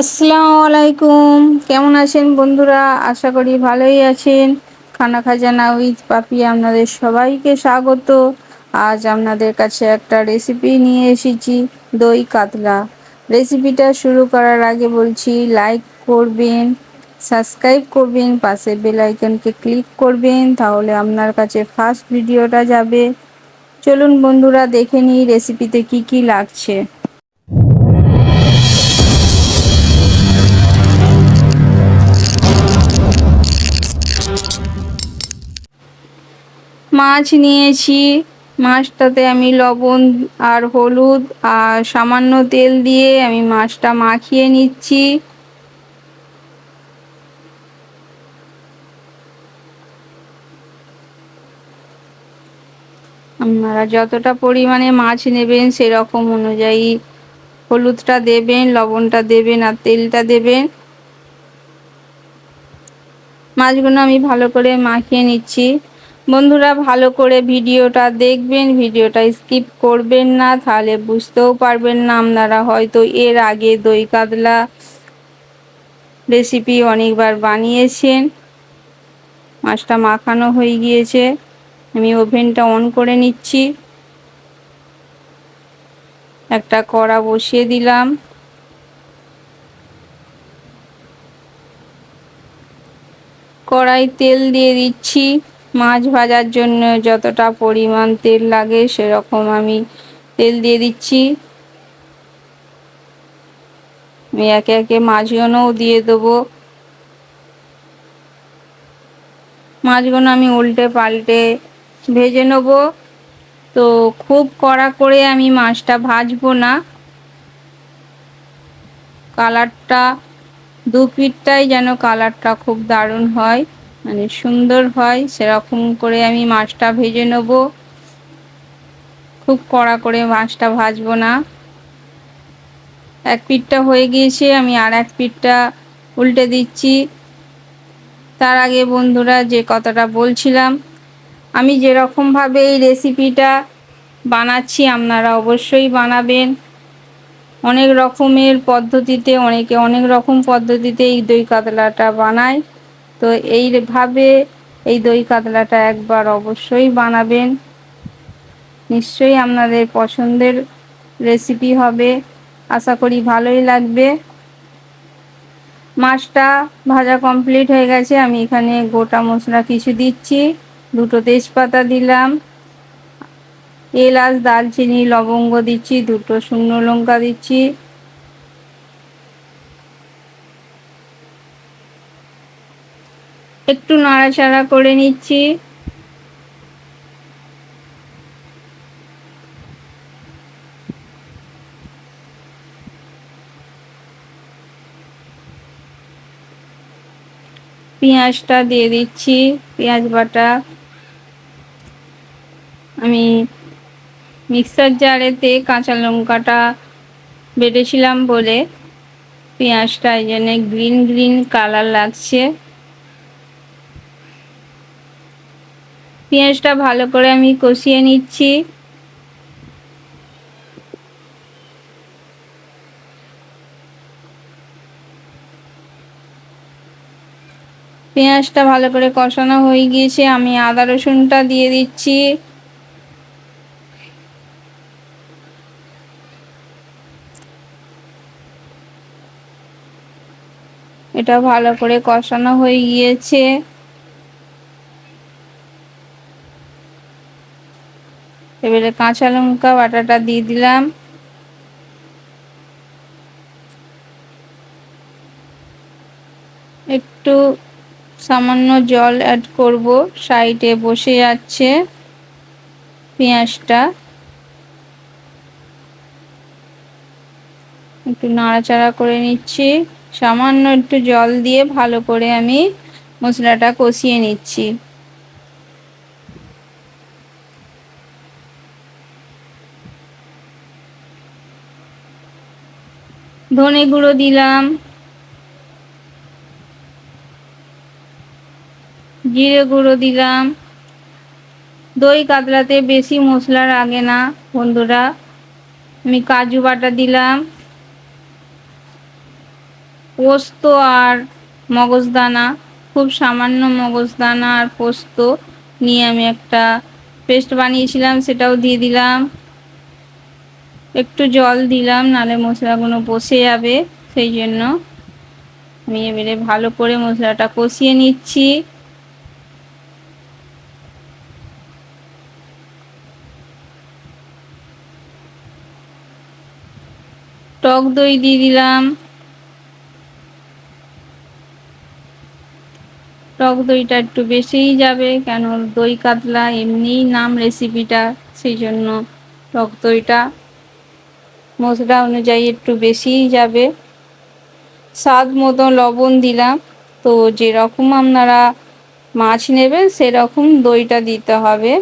আসসালামু আলাইকুম। কেমন আছেন বন্ধুরা? আশা করি ভালোই আছেন। খানা খাজানা উইথ পাপি আপনাদের সবাইকে স্বাগত। আজ আপনাদের কাছে একটা রেসিপি নিয়ে এসেছি, দই কাতলা। রেসিপিটা শুরু করার আগে বলছি লাইক করবেন সাবস্ক্রাইব করবেন, পাশে বেল ক্লিক করবেন, তাহলে আপনার কাছে ফার্স্ট ভিডিওটা যাবে। চলুন বন্ধুরা, দেখে নিই রেসিপিতে কি কি লাগছে। মাছ নিয়েছি। মাছটাতে আমি লবণ আর হলুদ আর সামান্য তেল দিয়ে আমি মাছটা মাখিয়ে নিচ্ছি। আপনারা যতটা পরিমাণে মাছ নেবেন সেরকম অনুযায়ী হলুদটা দেবেন, লবণটা দেবেন আর তেলটা দেবেন। মাছগুলো আমি ভালো করে মাখিয়ে নিচ্ছি। বন্ধুরা, ভালো করে ভিডিওটা দেখবেন, ভিডিওটা স্কিপ করবেন না, তাহলে বুঝতেও পারবেন না আপনারা হয়তো এর আগে দই কাতলা রেসিপি অনেকবার বানিয়েছেন। মাছটা মাখানো হয়ে গিয়েছে। আমি ওভেনটা অন করে নিচ্ছি। একটা কড়া বসিয়ে দিলাম। কড়াই তেল দিয়ে দিচ্ছি। মাছ ভাজার জন্য যতটা পরিমাণ তেল লাগে সেরকম আমি তেল দিয়ে দিচ্ছি। আমি একে একে মাছগুলোও দিয়ে দেবো। মাছগুলো আমি উল্টে পাল্টে ভেজে নেব। তো খুব কড়া করে আমি মাছটা ভাজবো না। কালারটা, দু পিঠটাই যেন কালারটা খুব দারুণ হয়। মানে সুন্দর হয়, সেরকম করে আমি মাছটা ভেজে নেব। খুব কড়া করে মাছটা ভাজবো না। এক পিঠটা হয়ে গিয়েছে, আমি আর এক পিঠটা উল্টে দিচ্ছি। তার আগে বন্ধুরা যে কথাটা বলছিলাম, আমি যেরকমভাবে এই রেসিপিটা বানাচ্ছি, আপনারা অবশ্যই বানাবেন। অনেক রকমের পদ্ধতিতে, অনেকে অনেক রকম পদ্ধতিতে এই দই কাতলাটা বানায়। তো এইভাবে এই দই কাতলাটা একবার অবশ্যই বানাবেন। নিশ্চয়ই আপনাদের পছন্দের রেসিপি হবে। আশা করি ভালোই লাগবে। মাছটা ভাজা কমপ্লিট হয়ে গেছে। আমি এখানে গোটা মশলা কিছু দিচ্ছি। দুটো তেজপাতা দিলাম। এলাচ দালচিনি লবঙ্গ দিচ্ছি। দুটো শুকনো লঙ্কা দিচ্ছি। একটু নাড়াচাড়া করে নিচ্ছি। পেঁয়াজটা দিয়ে দিচ্ছি, পেঁয়াজ বাটা। আমি মিক্সার জারেতে কাঁচা লঙ্কাটা বেটেছিলাম বলে পেঁয়াজটা এই জন্য গ্রিন গ্রিন কালার লাগছে। পেঁয়াজটা ভালো করে আমি কষিয়ে নিচ্ছি। পেঁয়াজটা ভালো করে কষানো হয়ে গিয়েছে, আমি আদা রসুনটা দিয়ে দিচ্ছি। এটা ভালো করে কষানো হয়ে গিয়েছে। এবারে কাঁচা লঙ্কা বাটাটা দিয়ে দিলাম। একটু সামান্য জল অ্যাড করব, সাইডে বসে যাচ্ছে পেঁয়াজটা। একটু নাড়াচাড়া করে নিচ্ছি, সামান্য একটু জল দিয়ে ভালো করে আমি মশলাটা কষিয়ে নিচ্ছি। ধনে গুঁড়ো দিলাম, জিরে গুঁড়ো দিলাম। দই কাতলাতে বেশি মশলা লাগে না, বন্ধুরা। আমি কাজু বাটা দিলাম। পোস্ত আর মগজদানা, খুব সামান্য মগজদানা আর পোস্ত নিয়ে আমি একটা পেস্ট বানিয়েছিলাম, সেটাও দিয়ে দিলাম। একটু জল দিলাম, নালে মশলাগুলো বসে যাবে, সেই জন্য আমি এবারে ভালো করে মশলাটা কষিয়ে নিচ্ছি। টক দই দিয়ে দিলাম। টক দইটা একটু বেশিই যাবে, কেন দই কাতলা এমনিই নাম রেসিপিটা সেই জন্য টক দইটা মশলা অনুযায়ী একটু বেশিই যাবে। স্বাদ মতো লবণ দিলাম। তো যেরকম আপনারা মাছ নেবেন, সেরকম দইটা দিতে হবে।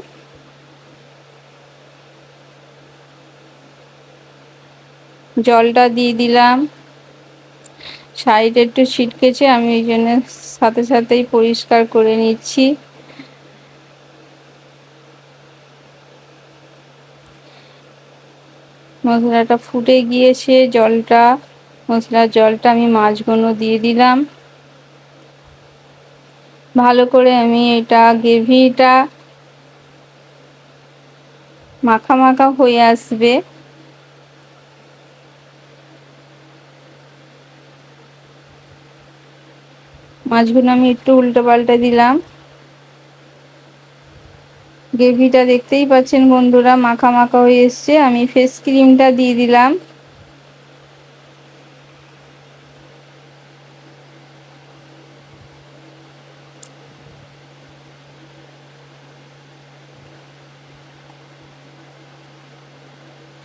জলটা দিয়ে দিলাম। সাইড একটু ছিটকেছে, আমি ওই জন্য সাথে সাথেই পরিষ্কার করে নিচ্ছি। মশলাটা ফুটে গিয়েছে, জলটা। মশলার জলটা আমি মাছগুলো দিয়ে দিলাম। ভালো করে আমি এটা গ্রেভিটা মাখা মাখা হয়ে আসবে। মাছগুলো আমি একটু উল্টো পাল্টে দিলাম। গ্রেভিটা দেখতেই পাচ্ছেন বন্ধুরা, মাখা মাখা হয়ে এসছে। আমি ফেস ক্রিমটা দিয়ে দিলাম।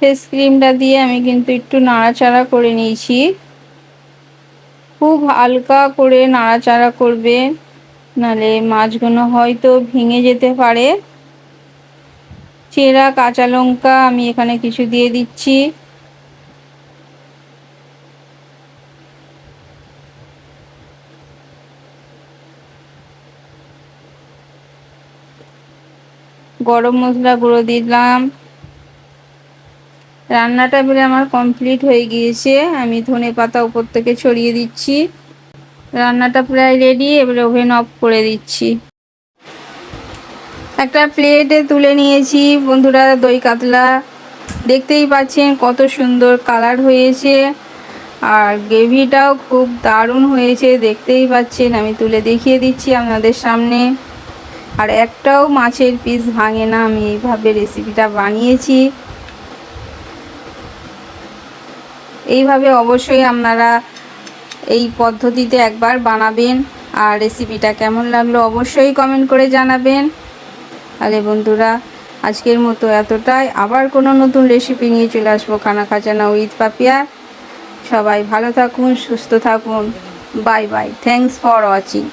ফেস ক্রিমটা দিয়ে আমি কিন্তু একটু নাড়াচাড়া করে নিয়েছি। খুব হালকা করে নাড়াচাড়া করবে, নালে মাছগুলো হয়তো ভেঙে যেতে পারে। চেরা, কাঁচা লঙ্কা আমি এখানে কিছু দিয়ে দিচ্ছি। গরম মশলা গুঁড়ো দিলাম। রান্নাটা বেলে আমার কমপ্লিট হয়ে গিয়েছে। আমি ধনে পাতা উপর থেকে ছড়িয়ে দিচ্ছি। রান্নাটা প্রায় রেডি এবারে ওভেন অফ করে দিচ্ছি। একটা প্লেটে তুলে নিয়েছি। বন্ধুরা, দই কাতলা। দেখতেই পাচ্ছেন কত সুন্দর কালার হয়েছে। আর গ্রেভিটাও খুব দারুণ হয়েছে, দেখতেই পাচ্ছেন। আমি তুলে দেখিয়ে দিচ্ছি আপনাদের সামনে। আর একটাও মাছের পিস ভাঙে না, আমি এইভাবে রেসিপিটা বানিয়েছি। এইভাবে অবশ্যই আপনারা এই পদ্ধতিতে একবার বানাবেন। আর রেসিপিটা কেমন লাগল অবশ্যই কমেন্ট করে জানাবেন। তাহলে বন্ধুরা, আজকের মতো এতটাই। আবার কোনো নতুন রেসিপি নিয়ে চলে আসব খানা খাজানা উইথ পাপিয়া। সবাই ভালো থাকুন, সুস্থ থাকুন। Bye bye. Thanks for watching